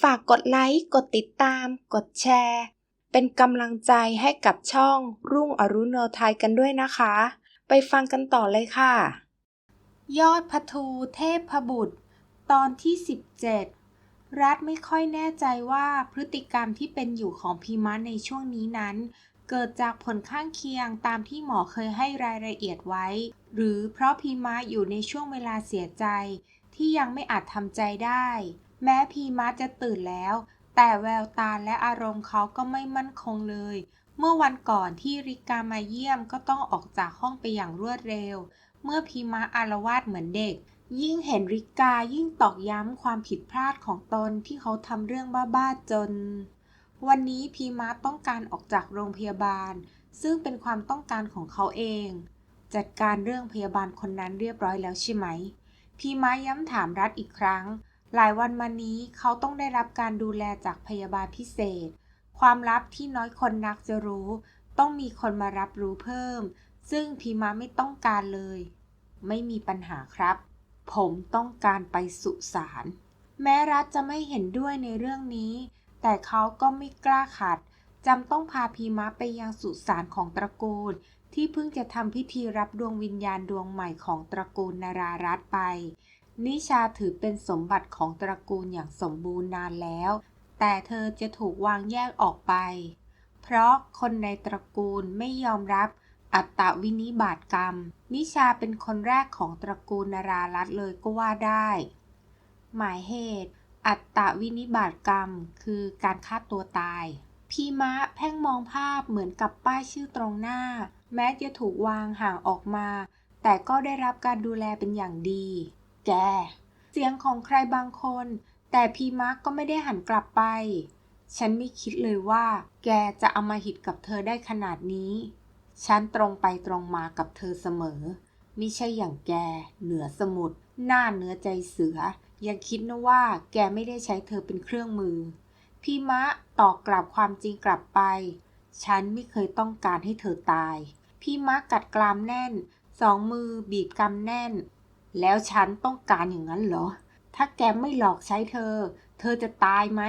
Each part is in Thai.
ฝากกดไลค์ กดติดตาม กดแชร์ เป็นกำลังใจให้กับช่องรุ่งอรุณโนไทยกันด้วยนะคะ ไปฟังกันต่อเลยค่ะ ยอดพทูเทพบุตร ตอนที่ 17 รัฐไม่ค่อยแน่ใจว่าพฤติกรรมที่เป็นอยู่ของพีมะในช่วงนี้นั้น เกิดจากผลข้างเคียงตามที่หมอเคยให้รายละเอียดไว้ หรือเพราะพีมะอยู่ในช่วงเวลาเสียใจที่ยังไม่อาจทำใจได้ แม้พีมะจะตื่นแล้ว แต่แววตาและอารมณ์เขาก็ไม่มั่นคงเลย เมื่อวันก่อนที่ริกามาเยี่ยมก็ต้องออกจากห้องไปอย่างรวดเร็ว เมื่อพีมะอารวาสเหมือนเด็ก ยิ่งเห็นริกายิ่งตอกย้ำความผิดพลาดของตนที่เขาทำเรื่องบ้าๆจน วันนี้พีมะต้องการออกจากโรงพยาบาล ซึ่งเป็นความต้องการของเขาเอง จัดการเรื่องพยาบาลคนนั้นเรียบร้อยแล้วใช่ไหมพีมะย้ำถามรัฐอีกครั้ง หลายวันมานี้เขาต้องได้รับการดูแลจากพยาบาลพิเศษ ความลับที่น้อยคนนักจะรู้ ต้องมีคนมารับรู้เพิ่ม ซึ่งพีมะไม่ต้องการเลย ไม่มีปัญหาครับ ผมต้องการไปสุสานแม้รัฐจะไม่เห็นด้วยในเรื่องนี้ แต่เขาก็ไม่กล้าขัดจำต้องพาพีมะไปยังสุสานของตระกูล ที่เพิ่งจะทำพิธีรับดวงวิญญาณดวงใหม่ของตระกูลนารารัตไป นิชาถือเป็นสมบัติของตระกูลอย่างสมบูรณ์นานแล้ว แต่เธอจะถูกวางแยกออกไป เพราะคนในตระกูลไม่ยอมรับอัตตวินิบาตกรรม นิชาเป็นคนแรกของตระกูลนารารัตเลยก็ว่าได้ หมายเหตุ อัตตวินิบาตกรรมคือการฆ่าตัวตาย พีมะแพ่งมองภาพเหมือนกับป้ายชื่อตรงหน้า แม้จะถูกวางห่างออกมา แต่ก็ได้รับการดูแลเป็นอย่างดี แก เสียงของใครบางคน แต่พีมะก็ไม่ได้หันกลับไป ฉันไม่คิดเลยว่า แกจะเอามาหิดกับเธอได้ขนาดนี้ ฉันตรงไปตรงมากับเธอเสมอ ไม่ใช่อย่างแก เหนือสมุด หน้าเนื้อใจเสือ ยังคิดนะว่าแกไม่ได้ใช้เธอเป็นเครื่องมือ พี่มะตอบกลับความจริงกลับไป ฉันไม่เคยต้องการให้เธอตาย พี่มะกัดกรามแน่น สองมือบีบกำแน่น แล้วฉันต้องการอย่างนั้นเหรอ ถ้าแกไม่หลอกใช้เธอ เธอจะตายไหม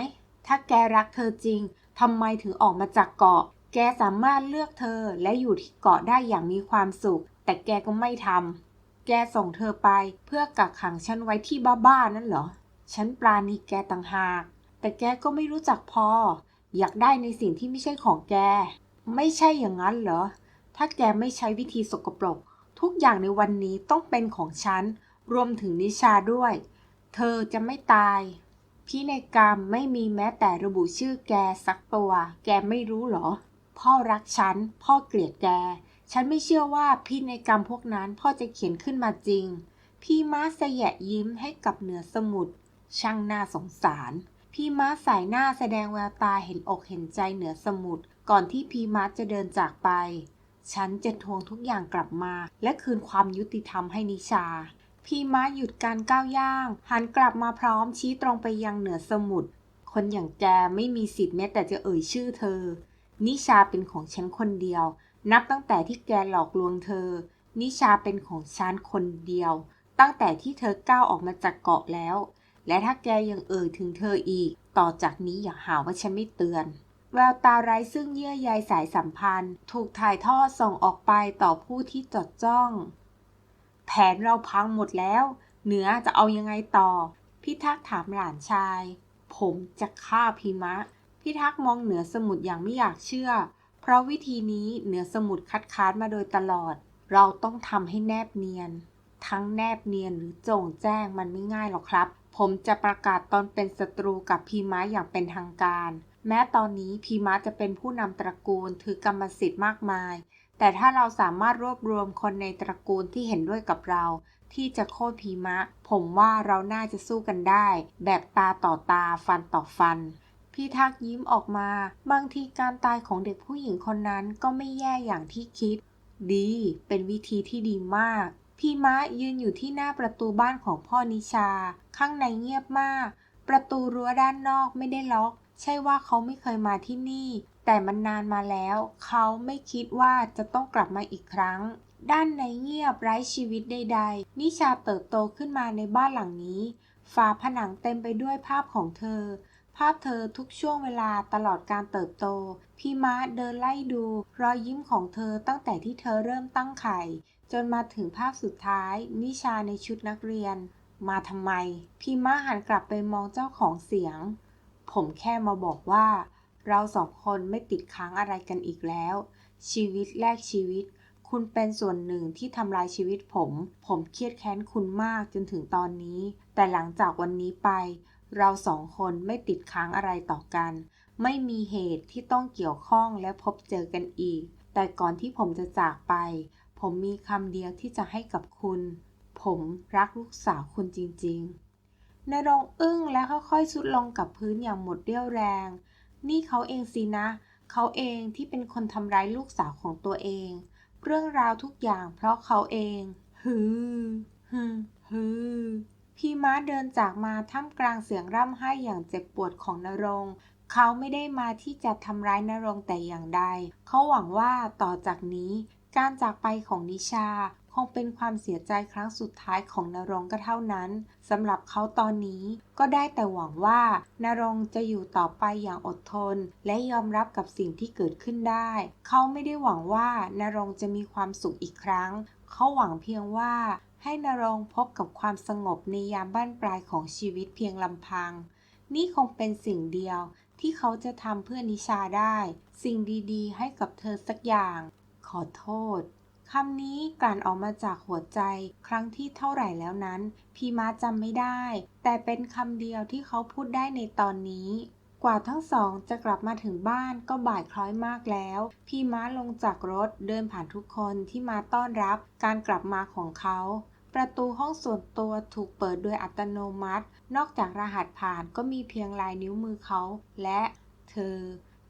ถ้าแกรักเธอจริงทำไมถึงออกมาจากเกาะ แกสามารถเลือกเธอและอยู่ที่เกาะได้อย่างมีความสุข แต่แกก็ไม่ทำแกส่งเธอไปเพื่อกักขังฉันไว้ที่บ้าๆนั่นเหรอ ฉันปราณีแกต่างหาก แต่แกก็ไม่รู้จักพอ อยากได้ในสิ่งที่ไม่ใช่ของแก ไม่ใช่อย่างนั้นเหรอ ถ้าแกไม่ใช้วิธีสกปรก ทุกอย่างในวันนี้ต้องเป็นของฉัน รวมถึงนิชาด้วย เธอจะไม่ตาย พินัยกรรมไม่มีแม้แต่ระบุชื่อแกสักตัว แกไม่รู้เหรอ พ่อรักฉัน พ่อเกลียดแก ฉันไม่เชื่อว่าพินัยกรรมพวกนั้นพ่อจะเขียนขึ้นมาจริง พี่ม้าเสยะยิ้มให้กับเหนือสมุทร ช่างน่าสงสาร พี่ม้าสายหน้าแสดงแววตาเห็นอกเห็นใจเหนือสมุทร ก่อนที่พี่ม้าจะเดินจากไป ฉันจะทวงทุกอย่างกลับมา และคืนความยุติธรรมให้นิชา พี่ม้าหยุดการก้าวย่าง หันกลับมาพร้อมชี้ตรงไปยังเหนือสมุทรคนอย่างแกไม่มีสิทธิ์แม้แต่จะเอ่ยชื่อเธอ นิชาเป็นของฉันคนเดียว นับตั้งแต่ที่แกหลอกลวงเธอ นิชาเป็นของฉันคนเดียว ตั้งแต่ที่เธอก้าวออกมาจากเกาะแล้ว และถ้าแกยังเอ่ยถึงเธออีก ต่อจากนี้อย่าหาว่าฉันไม่เตือน แววตาไร้ซึ่งเยื่อใยสายสัมพันธ์ ถูกถ่ายทอดส่งออกไปต่อผู้ที่จดจ้อง แผนเราพังหมดแล้ว เหนือจะเอายังไงต่อ พิทักษ์ถามหลานชาย ผมจะฆ่าพีมะ พิทักษ์มองเหนือสมุทรอย่างไม่อยากเชื่อ เพราะวิธีนี้เหนือสมุทรคัดค้านมาโดยตลอด เราต้องทำให้แนบเนียน ทั้งแนบเนียนหรือโจ่งแจ้งมันไม่ง่ายหรอกครับ ผมจะประกาศตอนเป็นศัตรูกับพีมะอย่างเป็นทางการ แม้ตอนนี้พีมะจะเป็นผู้นำตระกูลถือกรรมสิทธิ์มากมาย แต่ถ้าเราสามารถรวบรวมคนในตระกูลที่เห็นด้วยกับเรา ที่จะโค่นพีมะ ผมว่าเราน่าจะสู้กันได้ แบบตาต่อตาฟันต่อฟัน พี่ทักยิ้มออกมา บางทีการตายของเด็กผู้หญิงคนนั้นก็ไม่แย่อย่างที่คิด ดี เป็นวิธีที่ดีมาก พีมะยืนอยู่ที่หน้าประตูบ้านของพ่อนิชา ข้างในเงียบมาก ประตูรั้วด้านนอกไม่ได้ล็อก ใช่ว่าเขาไม่เคยมาที่นี่ แต่มันนานมาแล้ว เขาไม่คิดว่าจะต้องกลับมาอีกครั้ง ด้านในเงียบไร้ชีวิตใด ๆ นิชาเติบโตขึ้นมาในบ้านหลังนี้ ฝาผนังเต็มไปด้วยภาพของเธอ ภาพเธอทุกช่วงเวลาตลอดการเติบโต พี่ม้าเดินไล่ดู รอยยิ้มของเธอตั้งแต่ที่เธอเริ่มตั้งไข่ จนมาถึงภาพสุดท้าย นิชาในชุดนักเรียน มาทำไม พี่ม้าหันกลับไปมองเจ้าของเสียง ผมแค่มาบอกว่า เราสองคนไม่ติดค้างอะไรกันอีกแล้ว ชีวิตแลกชีวิต คุณเป็นส่วนหนึ่งที่ทำลายชีวิตผม ผมเครียดแค้นคุณมากจนถึงตอนนี้ แต่หลังจากวันนี้ไป เราสองคนไม่ติดค้างอะไรต่อกัน ไม่มีเหตุที่ต้องเกี่ยวข้องและพบเจอกันอีก แต่ก่อนที่ผมจะจากไป ผมมีคำเดียวที่จะให้กับคุณ ผมรักลูกสาวคุณจริง ๆ นรงอึ้งและค่อยๆสุดลงกับพื้นอย่างหมดเรี่ยวแรง นี่เขาเองสินะ เขาเองที่เป็นคนทำร้ายลูกสาวของตัวเอง เรื่องราวทุกอย่างเพราะเขาเอง ฮือฮือฮือพี่ม้าเดินจากมาท่ามกลางเสียงร่ำไห้อย่างเจ็บปวดของนรงเขาไม่ได้มาที่จะทำร้ายนรงแต่อย่างใด เขาหวังว่าต่อจากนี้ การจากไปของนิชา คงเป็นความเสียใจครั้งสุดท้ายของนรงก็เท่านั้นสำหรับเขาตอนนี้ก็ได้แต่หวังว่านรงจะอยู่ต่อไปอย่างอดทน และยอมรับกับสิ่งที่เกิดขึ้นได้ เขาไม่ได้หวังว่านรงจะมีความสุขอีกครั้ง เขาหวังเพียงว่าให้นรงพบกับความสงบในยามบ้านปลายของชีวิตเพียงลำพัง นี่คงเป็นสิ่งเดียวที่เขาจะทำเพื่อนิชาได้ สิ่งดีๆ ให้กับเธอสักอย่าง ขอโทษ คำนี้กลั่นออกมาจากหัวใจครั้งที่เท่าไหร่แล้วนั้น พีมาจำไม่ได้ แต่เป็นคำเดียวที่เขาพูดได้ในตอนนี้ กว่าทั้งสองจะกลับมาถึงบ้านก็บ่ายคล้อยมากแล้ว พี่ม้าลงจากรถเดินผ่านทุกคนที่มาต้อนรับการกลับมาของเขาประตูห้องส่วนตัวถูกเปิดโดยอัตโนมัติ นอกจากรหัสผ่านก็มีเพียงลายนิ้วมือเขา และ เธอ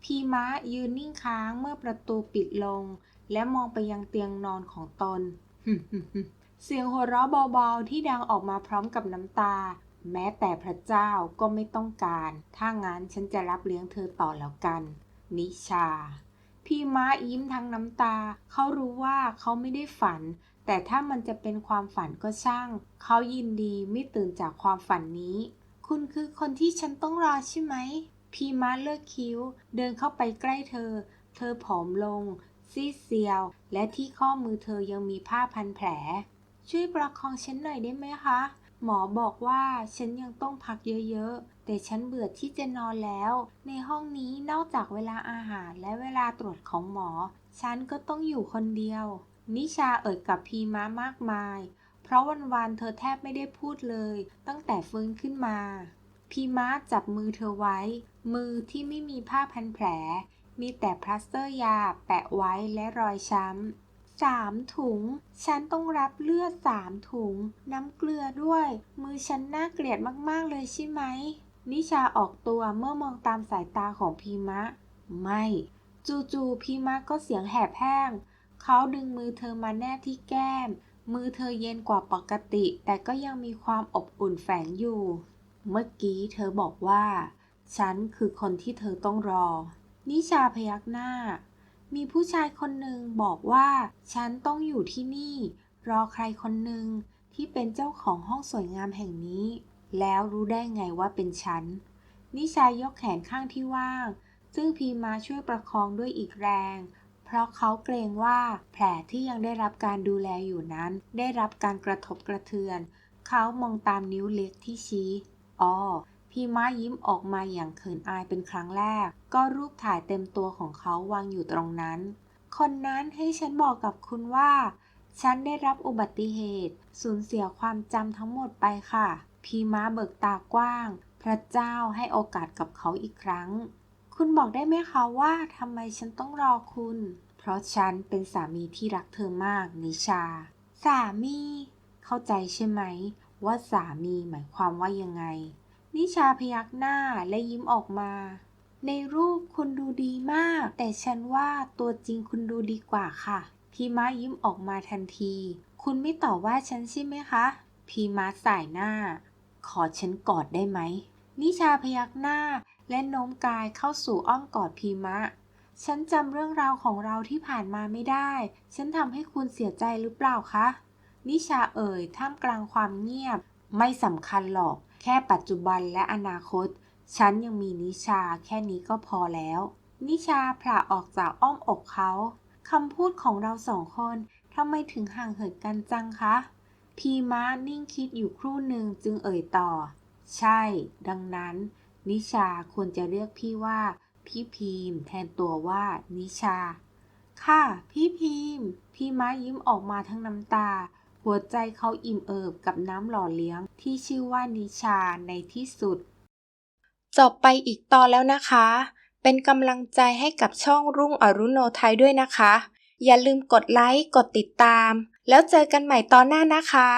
พีม้ายืนนิ่งค้างเมื่อประตูปิดลง และมองไปยังเตียงนอนของตน เสียงหัวเราะเบาๆที่ดังออกมาพร้อมกับน้ำตา แม้แต่พระเจ้าก็ไม่ต้องการ ถ้างั้นฉันจะรับเลี้ยงเธอต่อแล้วกัน นิชา พี่ม้ายิ้มทั้งน้ำตา เขารู้ว่าเขาไม่ได้ฝัน แต่ถ้ามันจะเป็นความฝันก็ช่าง เขายินดีไม่ตื่นจากความฝันนี้ คุณคือคนที่ฉันต้องรอใช่ไหม พี่ม้าเลิกคิ้ว เดินเข้าไปใกล้เธอ เธอผอมลง ซีดเซียว และที่ข้อมือเธอยังมีผ้าพันแผล ช่วยประคองฉันหน่อยได้ไหมคะ หมอบอกว่าฉันยังต้องพักเยอะๆ แต่ฉันเบื่อที่จะนอนแล้ว ในห้องนี้นอกจากเวลาอาหารและเวลาตรวจของหมอ ฉันก็ต้องอยู่คนเดียว นิชาเอ่ยกับพีม้ามากมาย เพราะวันๆเธอแทบไม่ได้พูดเลย ตั้งแต่ฟื้นขึ้นมาพีม้าจับมือเธอไว้ มือที่ไม่มีผ้าพันแผล มีแต่พลาสเตอร์ยาแปะไว้และรอยช้ำสามถุง ฉันต้องรับเลือดสามถุง น้ำเกลือด้วย มือฉันน่าเกลียดมากๆเลยใช่ไหม นิชาออกตัวเมื่อมองตามสายตาของพีมะ ไม่ จู่ๆพีมะก็เสียงแหบแห้ง เขาดึงมือเธอมาแนบที่แก้ม มือเธอเย็นกว่าปกติ แต่ก็ยังมีความอบอุ่นแฝงอยู่ เมื่อกี้เธอบอกว่า ฉันคือคนที่เธอต้องรอ นิชาพยักหน้า มีผู้ชายคนหนึ่งบอกว่า ฉันต้องอยู่ที่นี่ รอใครคนหนึ่งที่เป็นเจ้าของห้องสวยงามแห่งนี้ แล้วรู้ได้ไงว่าเป็นฉัน นิชายกแขนข้างที่ว่าง ซึ่งพีมาช่วยประคองด้วยอีกแรง เพราะเขาเกรงว่าแผลที่ยังได้รับการดูแลอยู่นั้น ได้รับการกระทบกระเทือน เขามองตามนิ้วเล็กที่ชี้ อ๋อ พี่ม้ายิ้มออกมาอย่างเขินอายเป็นครั้งแรก ก็รูปถ่ายเต็มตัวของเขาวางอยู่ตรงนั้น คนนั้นให้ฉันบอกกับคุณว่า ฉันได้รับอุบัติเหตุ สูญเสียความจำทั้งหมดไปค่ะ พี่ม้าเบิกตากว้าง พระเจ้าให้โอกาสกับเขาอีกครั้ง คุณบอกได้ไหมคะว่าทำไมฉันต้องรอคุณ เพราะฉันเป็นสามีที่รักเธอมากนิชา สามี เข้าใจใช่ไหม ว่าสามีหมายความว่ายังไง นิชาพยักหน้าและยิ้มออกมา ในรูปคุณดูดีมาก แต่ฉันว่าตัวจริงคุณดูดีกว่าค่ะ พีม้ายิ้มออกมาทันที คุณไม่ต่อว่าฉันใช่ไหมคะ พีม้าสายหน้า ขอฉันกอดได้ไหม นิชาพยักหน้าและโน้มกายเข้าสู่อ้อมกอดพีมะ ฉันจำเรื่องราวของเราที่ผ่านมาไม่ได้ ฉันทำให้คุณเสียใจหรือเปล่าคะ นิชาเอ่ยท่ามกลางความเงียบ ไม่สำคัญหรอก แค่ปัจจุบันและอนาคต ฉันยังมีนิชาแค่นี้ก็พอแล้ว นิชาผละออกจากอ้อมอกเขาคำพูดของเราสองคนทำไมถึงห่างเหินกันจังคะ พีม้านิ่งคิดอยู่ครู่หนึ่งจึงเอ่ยต่อ ใช่ ดังนั้น นิชาควรจะเรียกพี่ว่า พี่พีมแทนตัวว่านิชา ค่ะ พี่พีมพี่ม้ายิ้มออกมาทั้งน้ำตา หัวใจเขาอิ่มเอิบกับน้ำหล่อเลี้ยง ที่ชื่อว่านิชาในที่สุด จบไปอีกตอนแล้วนะคะ เป็นกำลังใจให้กับช่องรุ่งอรุโนไทยด้วยนะคะ อย่าลืมกดไลค์ กดติดตาม แล้วเจอกันใหม่ตอนหน้านะคะ